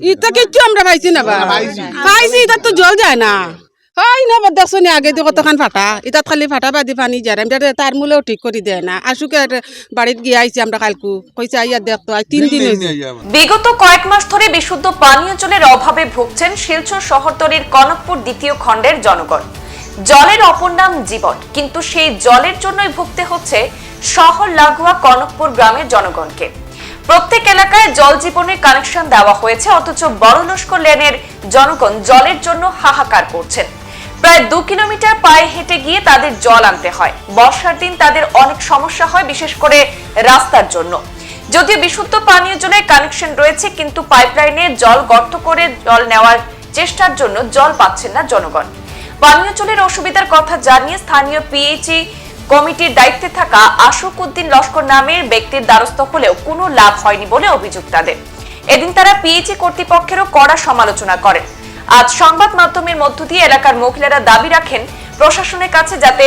ইটা কিচ্ছু আমরা পাইছি না বা। পাইছি ইটা তো জল যায় না। হয় না দেখছ নি আগে দিয়ে কতখান ফাটা। ইটাত খালি ফাটা বাদি পানি যায় আমরা তার মূলেও ঠিক করে দেয় না। আশুকে বাড়িতে গিয়ে আইছি আমরা কালকু। কইছে আইয়া দেখতো আই তিন দিন হয়েছে বিগত কয়েক মাস ধরে বিশুদ্ধ পানীয় জলের অভাবে ভুগছেন শিলচর শহরতলির কনকপুর দ্বিতীয় খণ্ডের জনগণ। জলের অপর নাম জীবন কিন্তু সেই জলের জন্যই ভুগতে হচ্ছে শহর লাগোয়া কনকপুর গ্রামের জনগণকে। প্রত্যেক এলাকায় জল জীবনের কানেকশন দেওয়া হয়েছে, অথচ বড় লস্কর লেনের জনগণ জলের জন্য হাহাকার করছেন। প্রায় দু কিলোমিটার পায়ে হেঁটে গিয়ে তাদের জল আনতে হয়। বর্ষার দিন তাদের অনেক সমস্যা হয়, বিশেষ করে রাস্তার জন্য। যদিও বিশুদ্ধ পানীয় জলের কানেকশন রয়েছে, কিন্তু পাইপলাইনে জল গর্ত করে জল নেওয়ার চেষ্টার জন্য জল পাচ্ছেন না জনগণ। পানীয় জলের অসুবিধার কথা জানিয়ে স্থানীয় পিএইচই কমিটির দায়িত্বে থাকা আশোক উদ্দিন লস্কর নামের ব্যক্তির দ্বারস্থ হলেও কোনো লাভ হয়নি বলে অভিযোগ তাদের। এদিন তারা পিএইচই কর্তৃপক্ষেরও কড়া সমালোচনা করেন। আজ সংবাদ মাধ্যমের মধ্য দিয়ে এলাকার মহিলারা দাবি রাখেন, প্রশাসনের কাছে যাতে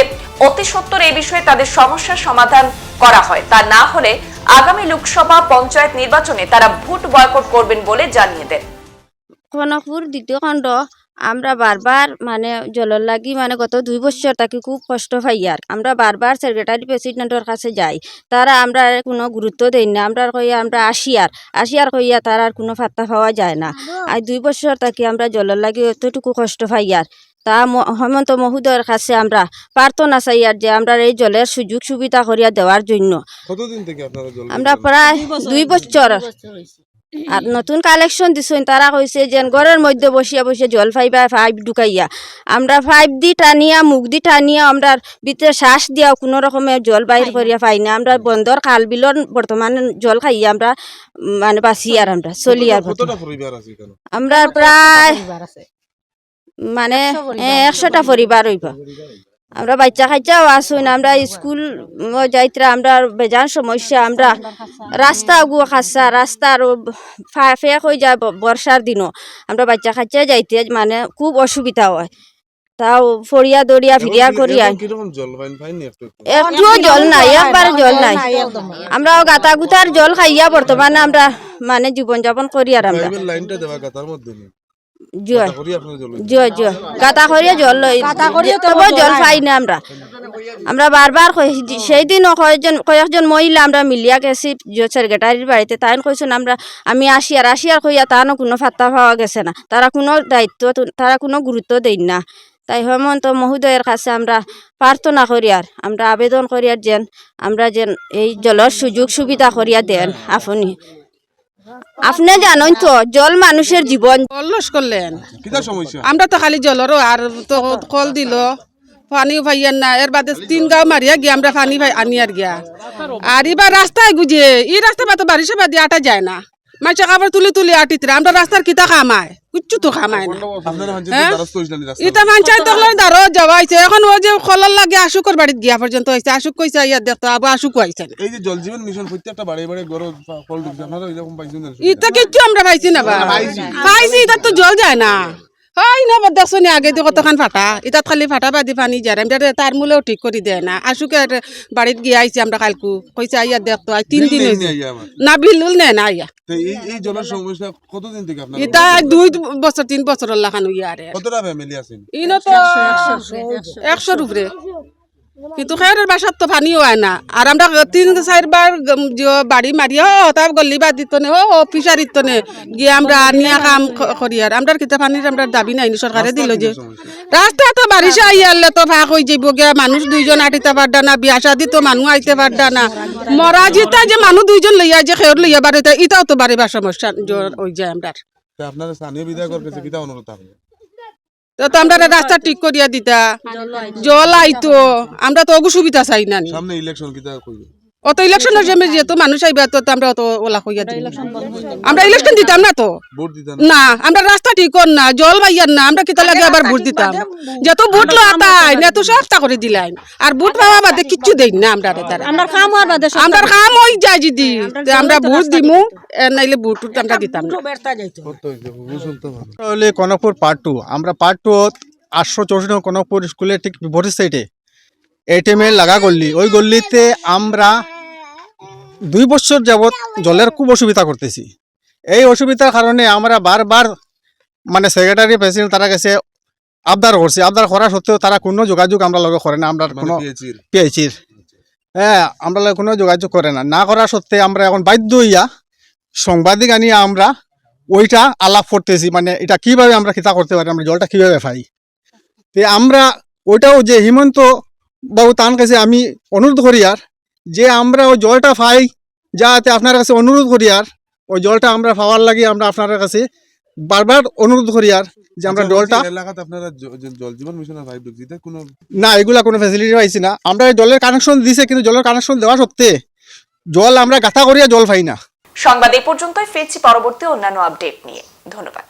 অতি সত্বর এই বিষয়ে তাদের সমস্যার সমাধান করা হয়। তা না হলে আগামী লোকসভা পঞ্চায়েত নির্বাচনে তারা ভোট বয়কট করবেন বলে জানিয়ে দেন। কনকপুর দ্বিতীয় খণ্ড আমরা বারবার মানে জলের লাগি মানে গত দুই বছর তাকে খুব কষ্ট পাই আর। আমরা বারবার সেক্রেটারি প্রেসিডেন্টের কাছে যাই। তারা আমরা আর কোনো গুরুত্ব দেই না। আমরা কইয়া আমরা আসিয়ার আসিয়ার কইয়া তার আর কোনো ফাত্তা পাওয়া যায় না। আর দুই বছর তাকে আমরা জলের লাগি অতটুকু কষ্ট পাই আর। তা হেমন্ত মহোদয়ের কাছে আমরা প্রার্থনা চাই আর যে আমরা এই জলের সুযোগ সুবিধা করিয়া দেওয়ার জন্য। কতদিন থেকে আপনারা জল আমরা প্রায় দুই বছর আর নতুন কালেকশন দিছেন তারা কইছে যে ঘরের মধ্যে বসিয়া বসিয়া জল পাইবা পাইপ ঢুকাইয়া। আমরা পাইপ দি টানিয়া মুখ দি টানিয়া আমরা ভিতরে শ্বাস দিয়া কোনো রকমের জল বাইর করিয়া পাই না। আমরা বন্দর খাল বিলর বর্তমানে জল খাইয়া আমরা মানে বাঁচি আর আমরা চলি আর আমরা প্রায় মানে একশোটা পরিবার হইব। আমরা বাচ্চা খাইচাও আসুন আমরা স্কুল যাইতরা আমরা বেজান সমস্যা আমরা রাস্তা গু খাসা রাস্তা আর ফেক হয়ে যায় বর্ষার দিনও। আমরা বাচ্চা খাইচা যাইতে মানে খুব অসুবিধা হয়। তাও ফরিয়া দরিয়া ফিরিয়া করিয়া? একটুও জল নাই একবার জল নাই। আমরা গাতা গুতার জল খাইয়া বর্তমানে আমরা মানে জীবন যাপন করি আর আমরা। জল গাতা করিয়া জল জল পাই না আমরা। আমরা বারবার কই- সেই দিন কয়েকজন কয়েকজন মহিলা আমরা মিলিয়া গেছি সেক্রেটারির বাড়িতে। তাই কইছেন আমরা আমি আসি আর আসি আর কইয়া তানো কোনো ফাত্তা পাওয়া গেছে না। তারা কোনো দায়িত্ব তারা কোনো গুরুত্ব দেন না। তাই হেমন্ত মহোদয়ের কাছে আমরা প্রার্থনা করি আর। আমরা আবেদন করি আর যেন আমরা যেন এই জলের সুযোগ সুবিধা করিয়া দেন। আপনি আপনি জানেন তো জল মানুষের জীবন। অলস করলেন। আমরা তো খালি জলেরও আর তো কল দিল। পানি পাইয়ান না এর বাদে তিন গাঁও মারিয়া গিয়া আমরা পানি পাই আনি আর গিয়া। আর এবার রাস্তায় গুজে এই রাস্তা বাতো বারিশে বাদি আটা যায় না। মাইসা কাপড় তুলি তুলি আটিতরা আমরা রাস্তার কিতা খামায় কিচ্ছু তো খামায় না। হ্যাঁ? ইটা মানচাই তো দারো এখন ও যে কলার লাগে আশুকর বাড়িতে গিয়া পর্যন্ত হয়েছে আশুক কইছে ইয়া দেখতো আবার আশুক এই যে জল জীবন মিশন প্রত্যেকটা বাড়ি বাড়ি গড় ফল ঢুকছে আপনারা এরকম পাইছেন কিচ্ছু আমরা পাইছি না বা। পাইছি। ইটা তো জল যায় না। হয় না বা দেখছ নি আগে দিয়ে কতখান ফাটা ইটাত খালি ফাটা বাদি পানি যায় আমরা তার মূলেও ঠিক করে দেয় না। আশুকে বাড়িত গিয়ে আইছি আমরা কালকু। কইছে আইয়া দেখতো আই তিন দিন হয়েছে না বিলুল নে না আইয়া। ইতা দুই বছর তিন বছর লাখান ফ্যামিলি আছেন ইনো তো একশোর উপরে কিন্তু খেয়ারের বাসার তো পানিও হয় না। আর আমরা তিন চারবার বাড়ি মারি ও গল্লি বাদ দিত নে ও ফিসারিত নে গিয়ে আমরা আনিয়া কাম করি আর আমরা কিতা পানির আমরা দাবি নাই সরকারে দিল যে। রাস্তা তো বারিশে আইয়ালে তো ভাগ হয়ে যাইব গিয়া মানুষ দুইজন আটিতে পারডা না, বিয়া শাদি তো মানুষ আইতে পারডা না। মরা জিতা যে মানুষ দুইজন লইয়া যে খেয়র লইয়া বাড়িতে ইটাও তো বাড়িবার সমস্যা ওই যায় আমরা আপনারা স্থানীয় অনুরোধ থাকবে। তো তো আমরা রাস্তা ঠিক করিয়া দিতা। জল আইতো আমরা তো অগু সুবিধা চাই না সামনে ইলেকশন কিতা কইবে? অত ইলেকশনের সময় যেহেতু মানুষ আইবা তো আমরা অত ওলা কইয়া দিই। আমরা ইলেকশন দিতাম না তো? না। আমরা রাস্তা ঠিক কর না জল বাইয়ার না আমরা কিতা লাগে আবার ভোট দিতাম? যেহেতু ভোট লো আতাই না তো সস্তা করে দিলাম আর ভোট পাওয়া বাদে কিচ্ছু দেই না আমরা তারা। আমরা খাম আর বাদে আমরা কাম হই যায় যদি তে আমরা ভোট দিমু নাইলে ভোট আমরা দিতাম না। হলে কনকপুর পার্ট টু আমরা পার্ট টু আটশো চৌষট্টি কনকপুর স্কুলের ঠিক বিপরীত সাইডে এটিএমের লাগা গল্লি ওই গল্লিতে আমরা দুই বছর যাবৎ জলের খুব অসুবিধা করতেছি। এই অসুবিধার কারণে আমরা বারবার মানে সেক্রেটারি প্রেসিডেন্ট তারা কাছে আবদার করছি। আবদার করা সত্ত্বেও তারা কোনো যোগাযোগ আমরা লগে করে না আমরা মানে কোনো পেয়েছির হ্যাঁ আমরা লগে কোনো যোগাযোগ করে না। না করা সত্ত্বে আমরা এখন বাধ্য হইয়া সাংবাদিক আনিয়ে আমরা ওইটা আলাপ করতেছি। মানে এটা কীভাবে আমরা খিতা করতে পারি আমরা জলটা কীভাবে পাই? তে আমরা ওইটাও যে হিমন্ত বাবু তার কাছে আমি অনুরোধ করি আর যে আমরা ওই জলটা পাই যাতে আপনার কাছে অনুরোধ করি আর ওই জলটা আমরা পাওয়ার লাগে আমরা আপনার কাছে বারবার অনুরোধ করি আর যে আমরা আচ্ছা, জলটা এলাকাতে আপনারা জল জীবন মিশনের পাইপ ঢুকছে কোনো না এগুলা কোনো ফ্যাসিলিটি পাইছি না। আমরা জলের কানেকশন দিছে কিন্তু জলের কানেকশন দেওয়া সত্ত্বে জল আমরা গাথা করিয়া জল পাই না। সংবাদ এই পর্যন্তই ফিরছি পরবর্তী অন্যান্য আপডেট নিয়ে। ধন্যবাদ।